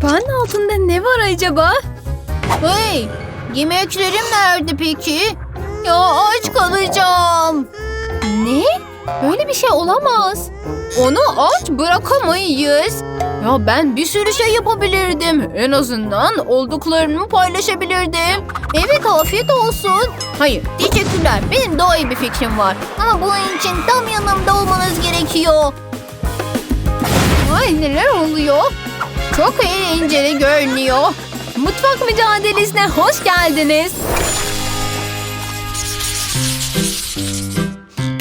Kapağın altında ne var acaba? Hey, yemeklerim nerede peki? Ya aç kalacağım. Ne? Böyle bir şey olamaz. Onu aç bırakamayız. Ya ben bir sürü şey yapabilirdim. En azından olduklarımı paylaşabilirdim. Evet afiyet olsun. Hayır teşekkürler. Benim daha iyi bir fikrim var. Ama bunun için tam yanımda olmanız gerekiyor. Ay neler oluyor? Çok eğlenceli görünüyor. Mutfak mücadelesine hoş geldiniz.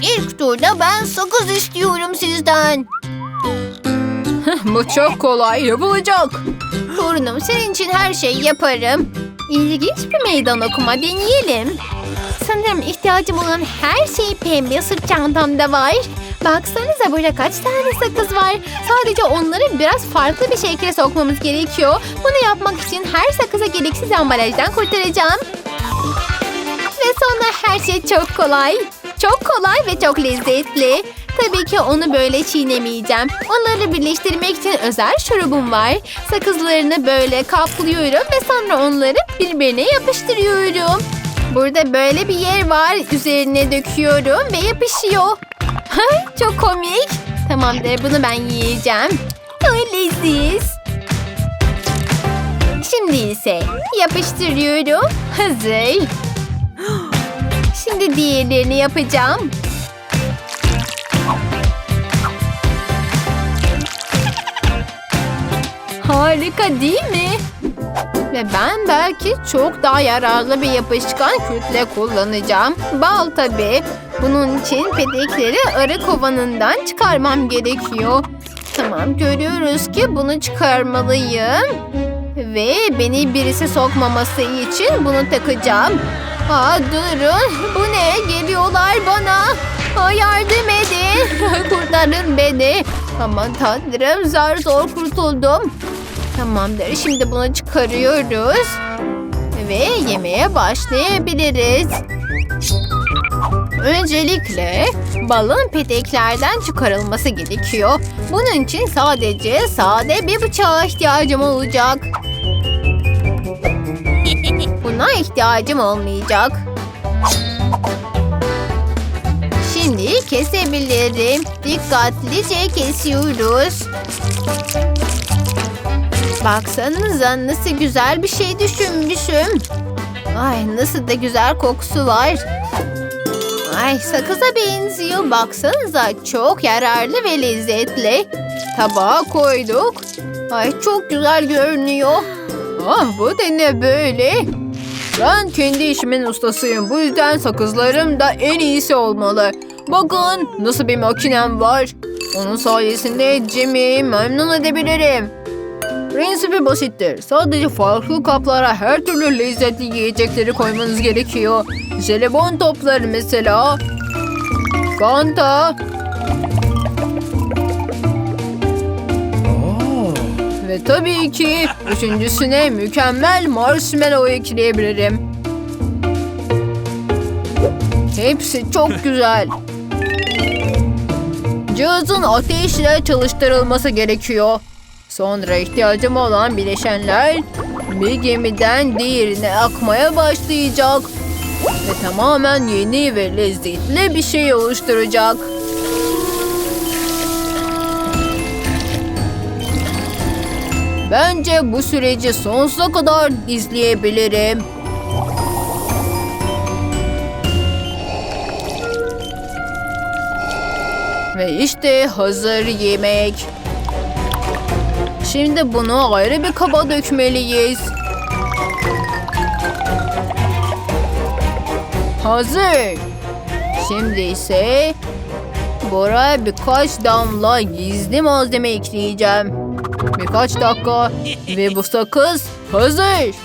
İlk turda ben sakız istiyorum sizden. Bu çok kolay yapılacak. Torunum senin için her şeyi yaparım. İlginç bir meydan okuma deneyelim. Sanırım ihtiyacım olan her şey pembe sırt çantamda var. Baksanıza burada kaç tane sakız var. Sadece onları biraz farklı bir şekilde sokmamız gerekiyor. Bunu yapmak için her sakızı gereksiz ambalajdan kurtaracağım. Ve sonra her şey çok kolay. Çok kolay ve çok lezzetli. Tabii ki onu böyle çiğnemeyeceğim. Onları birleştirmek için özel şurubum var. Sakızlarını böyle kaplıyorum ve sonra onları birbirine yapıştırıyorum. Burada böyle bir yer var. Üzerine döküyorum ve yapışıyor. Çok komik. Tamamdır bunu ben yiyeceğim. Ay leziz. Şimdi ise yapıştırıyorum. Hazır. Şimdi diğerlerini yapacağım. Harika değil mi? Ve ben belki çok daha yararlı bir yapışkan kütle kullanacağım. Bal tabii. Bunun için petekleri arı kovanından çıkarmam gerekiyor. Tamam görüyoruz ki bunu çıkarmalıyım. Ve beni birisi sokmaması için bunu takacağım. Aa durun. Bu ne? Geliyorlar bana. Aa, yardım edin. Kurtarın beni. Aman tanrım zar zor kurtuldum. Tamamdır. Şimdi bunu çıkarıyoruz. Ve yemeğe başlayabiliriz. Öncelikle balın peteklerden çıkarılması gerekiyor. Bunun için sadece sade bir bıçağa ihtiyacım olacak. Buna ihtiyacım olmayacak. Şimdi kesebilirim. Dikkatlice kesiyoruz. Baksanıza nasıl güzel bir şey düşünmüşüm. Ay nasıl da güzel kokusu var. Ay sakıza benziyor. Baksanıza çok yararlı ve lezzetli. Tabağa koyduk. Ay çok güzel görünüyor. Ah bu da ne böyle? Ben kendi işimin ustasıyım. Bu yüzden sakızlarım da en iyisi olmalı. Bakın nasıl bir makinem var. Onun sayesinde Jimmy'yi memnun edebilirim. Prensibi basittir. Sadece farklı kaplara her türlü lezzetli yiyecekleri koymanız gerekiyor. Jelibon topları mesela. Fanta. Ve tabii ki üçüncüsüne mükemmel marshmallow ekleyebilirim. Hepsi çok güzel. Cihazın ateşle çalıştırılması gerekiyor. Sonra ihtiyacım olan bileşenler bir gemiden diğerine akmaya başlayacak. Ve tamamen yeni ve lezzetli bir şey oluşturacak. Bence bu süreci sonsuza kadar izleyebilirim. Ve işte hazır yemek. Şimdi bunu ayrı bir kaba dökmeliyiz. Hazır. Şimdi ise buraya birkaç damla gizli malzeme ekleyeceğim. Birkaç dakika ve bu sakız hazır.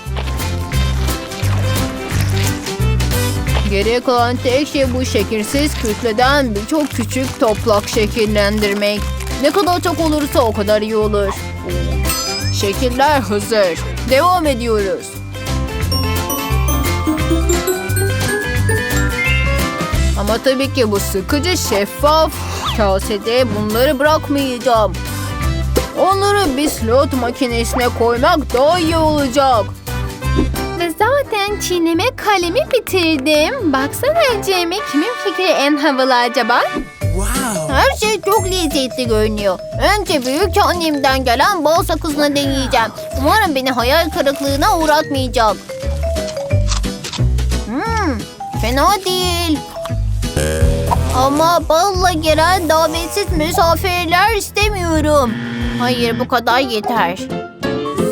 Geriye kalan tek şey bu şekilsiz kütleden birçok küçük toplak şekillendirmek. Ne kadar çok olursa o kadar iyi olur. Şekiller hazır. Devam ediyoruz. Ama tabii ki bu sıkıcı şeffaf kasede bunları bırakmayacağım. Onları bir slot makinesine koymak daha iyi olacak. Ve zaten çiğneme kalemi bitirdim. Baksana Cem'e kimin fikri en havalı acaba? Her çok lezzetli görünüyor. Önce büyük annemden gelen bal sakızını deneyeceğim. Umarım beni hayal kırıklığına uğratmayacak. Hmm, fena değil. Ama balla gelen davetsiz misafirler istemiyorum. Hayır bu kadar yeter.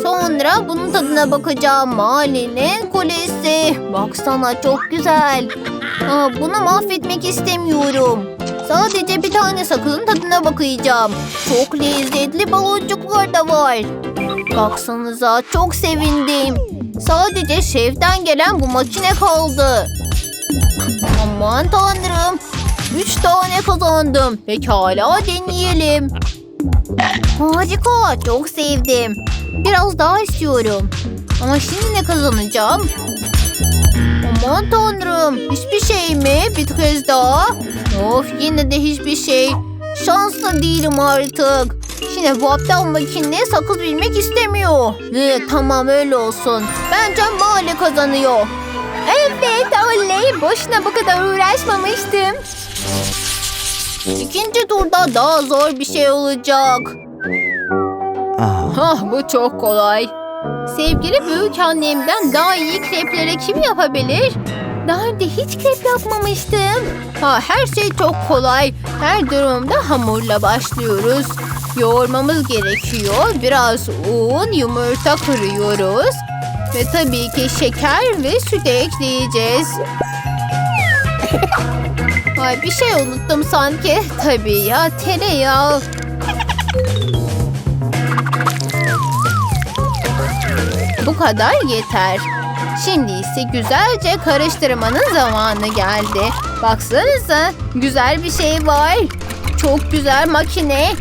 Sonra bunun tadına bakacağım. Mahallenin kulesi. Baksana çok güzel. Aa, bunu mahvetmek istemiyorum. Sadece bir tane sakızın tadına bakacağım. Çok lezzetli baloncuklar da var. Baksanıza çok sevindim. Sadece şeften gelen bu makine kaldı. Aman tanrım. Üç tane kazandım. Pekala deneyelim. Harika. Çok sevdim. Biraz daha istiyorum. Ama şimdi ne kazanacağım? Aman tanrım. Hiçbir şey mi? Bir kez daha. Of yine de hiçbir şey. Şanslı değilim artık. Şimdi bu aptal makine sakız bilmek istemiyor. Ne tamam öyle olsun. Bence mahalle kazanıyor. Evet oley. Boşuna bu kadar uğraşmamıştım. İkinci turda daha zor bir şey olacak. Hah bu çok kolay. Sevgili büyük annemden daha iyi krepleri kim yapabilir? Daha önce hiç krep yapmamıştım. Ha, her şey çok kolay. Her durumda hamurla başlıyoruz. Yoğurmamız gerekiyor. Biraz un, yumurta kırıyoruz. Ve tabii ki şeker ve süt ekleyeceğiz. Ay bir şey unuttum sanki. Tabii ya tereyağı. Bu kadar yeter. Şimdi ise güzelce karıştırmanın zamanı geldi. Baksanıza güzel bir şey var. Çok güzel makine.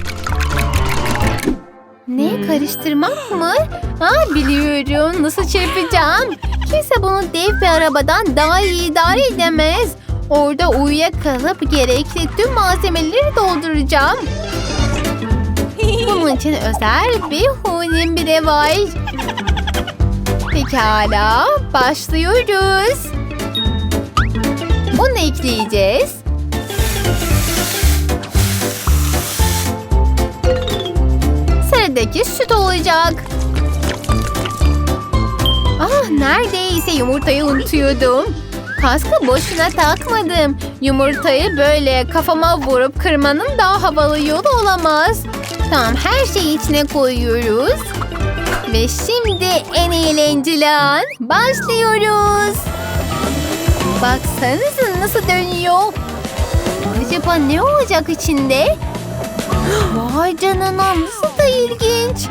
Ne karıştırmak mı? Ha biliyorum nasıl çırpacağım. Kimse bunu dev bir arabadan daha iyi idare edemez. Orada uyuyakalıp gerekli tüm malzemeleri dolduracağım. Bunun için özel bir hunim bile var. Pekala başlıyoruz. Bunu ekleyeceğiz. Sıradaki süt olacak. Ah neredeyse yumurtayı unutuyordum. Kaskı boşuna takmadım. Yumurtayı böyle kafama vurup kırmanın daha havalı yolu olamaz. Tamam her şeyi içine koyuyoruz. Ve şimdi en eğlenceli an başlıyoruz. Baksanıza nasıl dönüyor. Acaba ne olacak içinde? Vay canına nasıl da ilginç.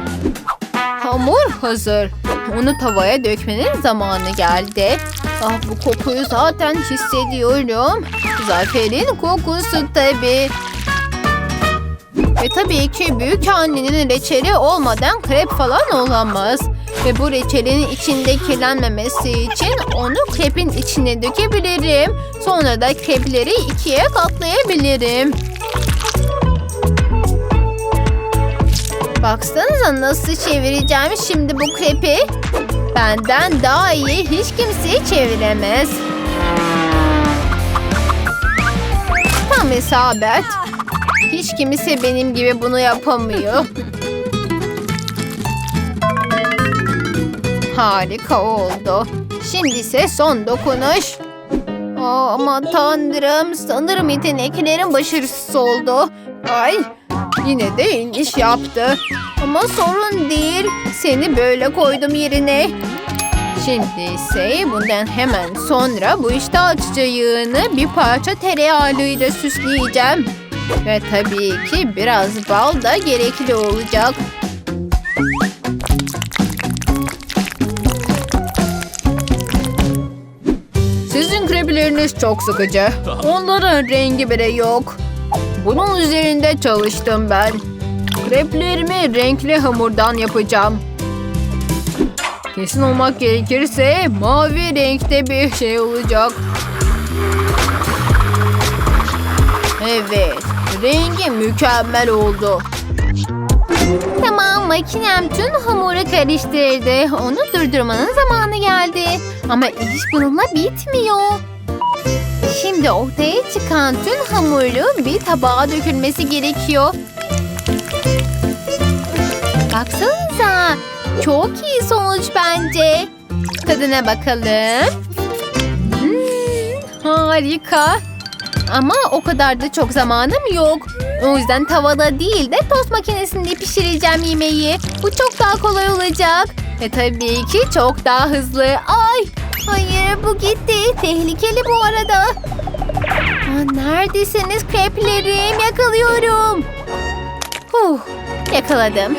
Hamur hazır. Onu tavaya dökmenin zamanı geldi. Ah bu kokuyu zaten hissediyorum. Zaferin kokusu tabii. Ve tabii ki büyük annenin reçeli olmadan krep falan olamaz. Ve bu reçelin içinde kirlenmemesi için onu krepin içine dökebilirim. Sonra da krepleri ikiye katlayabilirim. Baksanıza nasıl çevireceğim şimdi bu krepi. Benden daha iyi hiç kimse çeviremez. Tam isabet. Hiç kimse benim gibi bunu yapamıyor. Harika oldu. Şimdi ise son dokunuş. Aa, aman tanrım sanırım yeteneklerim başarısız oldu. Ay yine de iniş yaptı. Ama sorun değil. Seni böyle koydum yerine. Şimdi ise bundan hemen sonra bu işte açacağını bir parça tereyağıyla süsleyeceğim. Ve tabii ki biraz bal da gerekli olacak. Sizin krepleriniz çok sıkıcı. Onların rengi bile yok. Bunun üzerinde çalıştım ben. Kreplerimi renkli hamurdan yapacağım. Kesin olmak gerekirse mavi renkte bir şey olacak. Evet, rengi mükemmel oldu. Tamam Makinem tüm hamuru karıştırdı. Onu durdurmanın zamanı geldi. Ama iş bununla bitmiyor. Şimdi ortaya çıkan tüm hamuru bir tabağa dökülmesi gerekiyor. Baksanıza. Çok iyi sonuç bence. Tadına bakalım. Hmm, harika. Ama o kadar da çok zamanım yok. O yüzden tavada değil de tost makinesinde pişireceğim yemeği. Bu çok daha kolay olacak. Ve tabii ki çok daha hızlı. Ay! Hayır bu gitti. Tehlikeli bu arada. Aa, neredesiniz kreplerim? Yakalıyorum. Huh, yakaladım.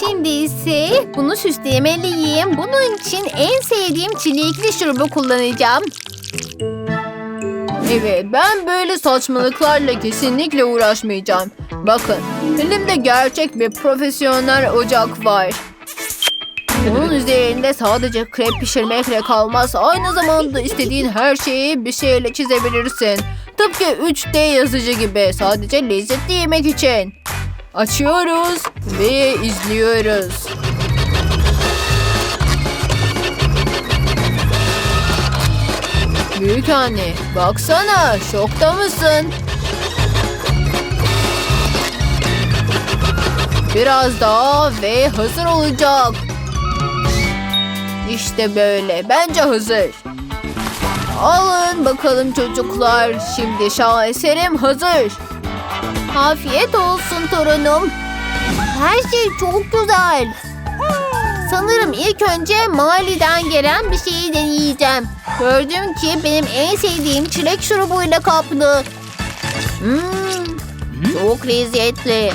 Şimdi ise bunu süslemeliyim. Bunun için en sevdiğim çilekli şurubu kullanacağım. Evet ben böyle saçmalıklarla kesinlikle uğraşmayacağım. Bakın elimde gerçek bir profesyonel ocak var. Bunun üzerinde sadece krep pişirmekle kalmaz. Aynı zamanda istediğin her şeyi bir şeyle çizebilirsin. Tıpkı 3D yazıcı gibi sadece lezzetli yemek için. Açıyoruz ve izliyoruz. Büyük anne, baksana, şokta mısın? Biraz daha ve hazır olacak. İşte böyle, bence hazır. Alın bakalım çocuklar, şimdi şaheserim hazır. Afiyet olsun torunum. Her şey çok güzel. Sanırım ilk önce Mali'den gelen bir şeyi deneyeceğim. Gördüm ki benim en sevdiğim çilek şurubuyla kaplı. Hmm, çok lezzetli.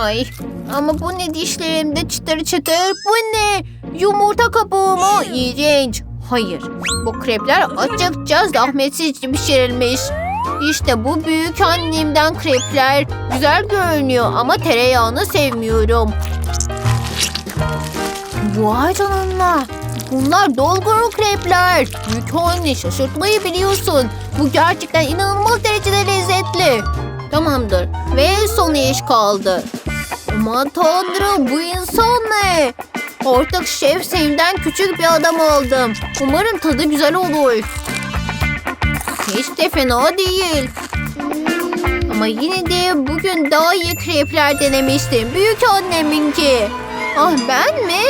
Ay ama bu ne dişlerimde çıtır çıtır. Bu ne? Yumurta kabuğu mu? İğrenç. Hayır. Bu krepler açıkça zahmetsizce pişirilmiş. İşte bu büyük annemden krepler. Güzel görünüyor ama tereyağını sevmiyorum. Vay canına. Bunlar dolguru krepler. Büyük anne şaşırtmayı biliyorsun. Bu gerçekten inanılmaz derecede lezzetli. Tamamdır. Ve son iş kaldı. Aman tanrım bu insan ne? Artık şef Sem'den küçük bir adam oldum. Umarım tadı güzel olur. Hiç de fena değil. Ama yine de bugün daha iyi krepler denemiştim. Büyük anneminki. Ah ben mi?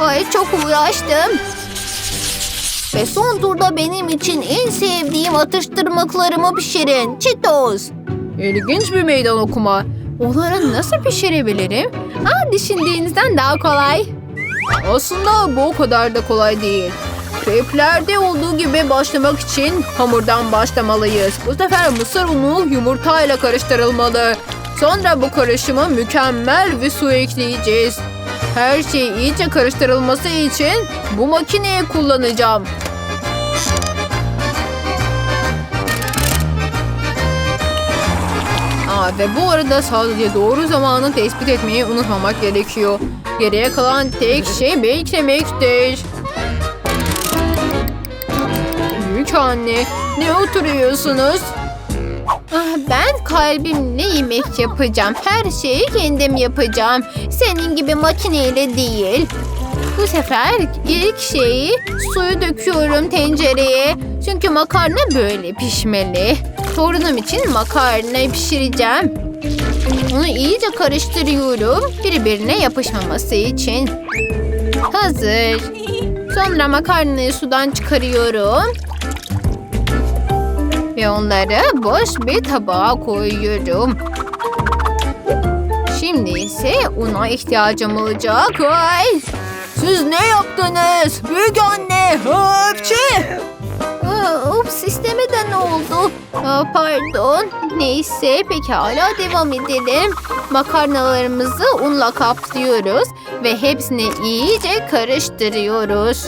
Ay çok uğraştım. Ve son turda benim için en sevdiğim atıştırmalarımı pişirin. Cheetos. İlginç bir meydan okuma. Onları nasıl pişirebilirim? Ha düşündüğünüzden daha kolay. Aslında bu o kadar da kolay değil. Kreplerde olduğu gibi başlamak için hamurdan başlamalıyız. Bu sefer mısır unu yumurtayla karıştırılmalı. Sonra bu karışıma mükemmel bir su ekleyeceğiz. Her şey iyice karıştırılması için bu makineyi kullanacağım. Aa, ve bu arada sadece doğru zamanı tespit etmeyi unutmamak gerekiyor. Geriye kalan tek şey beklemektir. Büyük anne, ne oturuyorsunuz? Ah, ben kalbimle yemek yapacağım. Her şeyi kendim yapacağım. Senin gibi makineyle değil. Bu sefer ilk şeyi suyu döküyorum tencereye. Çünkü makarna böyle pişmeli. Torunum için makarna pişireceğim. Onu iyice karıştırıyorum. Birbirine yapışmaması için. Hazır. Sonra makarnayı sudan çıkarıyorum. Ve onları boş bir tabağa koyuyorum. Şimdi ise una ihtiyacım olacak. Ay! Siz ne yaptınız? Büyük anne, hapçı! Ups istemeden oldu. Pardon. Neyse pekala devam edelim. Makarnalarımızı unla kaplıyoruz ve hepsini iyice karıştırıyoruz.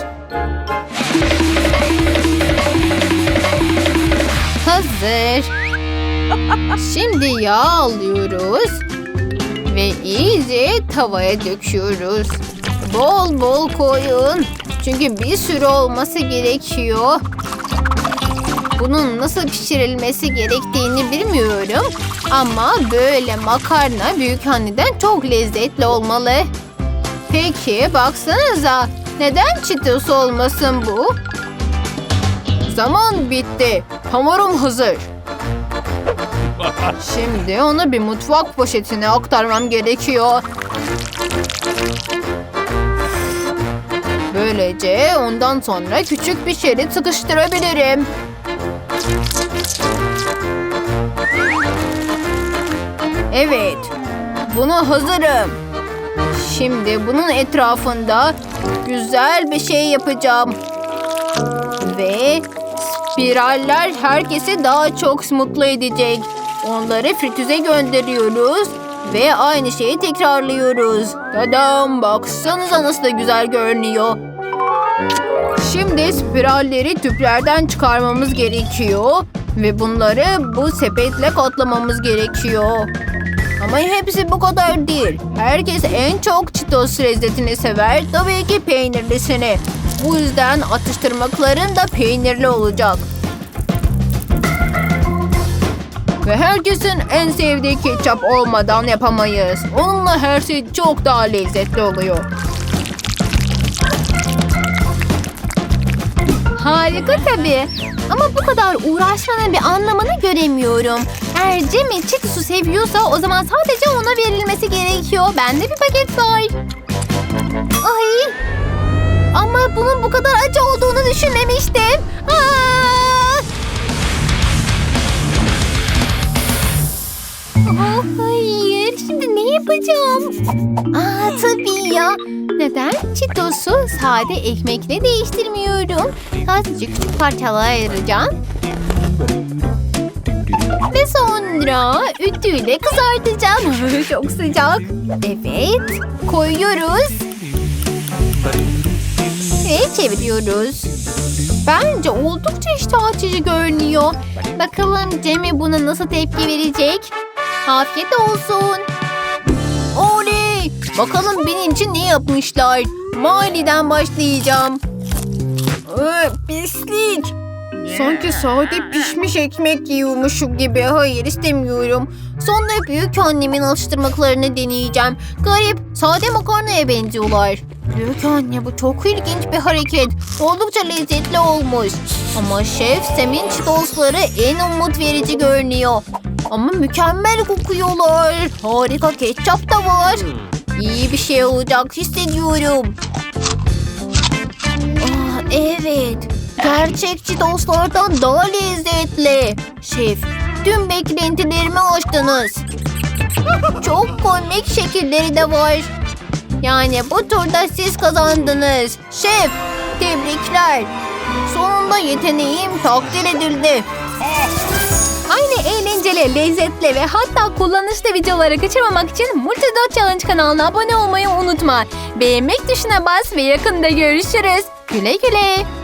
Hazır. Şimdi yağ alıyoruz ve iyice tavaya döküyoruz. Bol bol koyun. Çünkü bir sürü olması gerekiyor. Bunun nasıl pişirilmesi gerektiğini bilmiyorum. Ama böyle makarna büyük anneden çok lezzetli olmalı. Peki baksanıza. Neden Cheetos olmasın bu? Zaman bitti. Hamurum hazır. Şimdi onu bir mutfak poşetine aktarmam gerekiyor. Böylece ondan sonra küçük bir şerit sıkıştırabilirim. Evet, buna hazırım. Şimdi bunun etrafında güzel bir şey yapacağım. Ve spiraller herkesi daha çok mutlu edecek. Onları fritüze gönderiyoruz ve aynı şeyi tekrarlıyoruz. Tadam baksanıza nasıl da güzel görünüyor. Şimdi spiralleri tüplerden çıkarmamız gerekiyor ve bunları bu sepetle katlamamız gerekiyor. Ama hepsi bu kadar değil. Herkes en çok Cheetos lezzetini sever. Tabii ki peynirlisini. Bu yüzden atıştırmakların da peynirli olacak. Ve herkesin en sevdiği ketçap olmadan yapamayız. Onunla her şey çok daha lezzetli oluyor. Harika tabii. Ama bu kadar uğraşmanın bir anlamını göremiyorum. Eğer Cemil Cheetos'u seviyorsa o zaman sadece ona verilmesi gerekiyor. Bende bir paket var. Ama bunun bu kadar acı olduğunu düşünmemiştim. Aa! Oh, hayır. Şimdi ne yapacağım? Aa, tabii ya. Neden Cheetos'u sade ekmekle değiştirmiyorum? Sadece küçük parçalara ayıracağım. Ve sonra ütüyle kızartacağım. Çok sıcak. Evet. Koyuyoruz. Ve çeviriyoruz. Bence oldukça iştah açıcı görünüyor. Bakalım Cem'i buna nasıl tepki verecek? Afiyet olsun. Oley! Bakalım benim için ne yapmışlar? Maniden başlayacağım. Ee, pislik. Sanki sade pişmiş ekmek yiyormuşum gibi. Hayır istemiyorum. Sonra büyük annemin alıştırmaklarını deneyeceğim. Garip, sade makarnaya benziyorlar. Büyük anne bu çok ilginç bir hareket. Oldukça lezzetli olmuş. Ama şef Sem'in çitosları en umut verici görünüyor. Ama mükemmel kokuyorlar. Harika ketçap da var. İyi bir şey olacak hissediyorum. Ah, evet. Gerçekçi dostlardan daha lezzetli. Şef, tüm beklentilerimi aştınız. Çok komik şekilleri de var. Yani bu turda siz kazandınız. Şef, tebrikler. Sonunda yeteneğim takdir edildi. Aynı eğlenceli, lezzetli ve hatta kullanışlı videoları kaçırmamak için Multidot Challenge kanalına abone olmayı unutma. Beğenmek tuşuna bas ve yakında görüşürüz. Güle güle.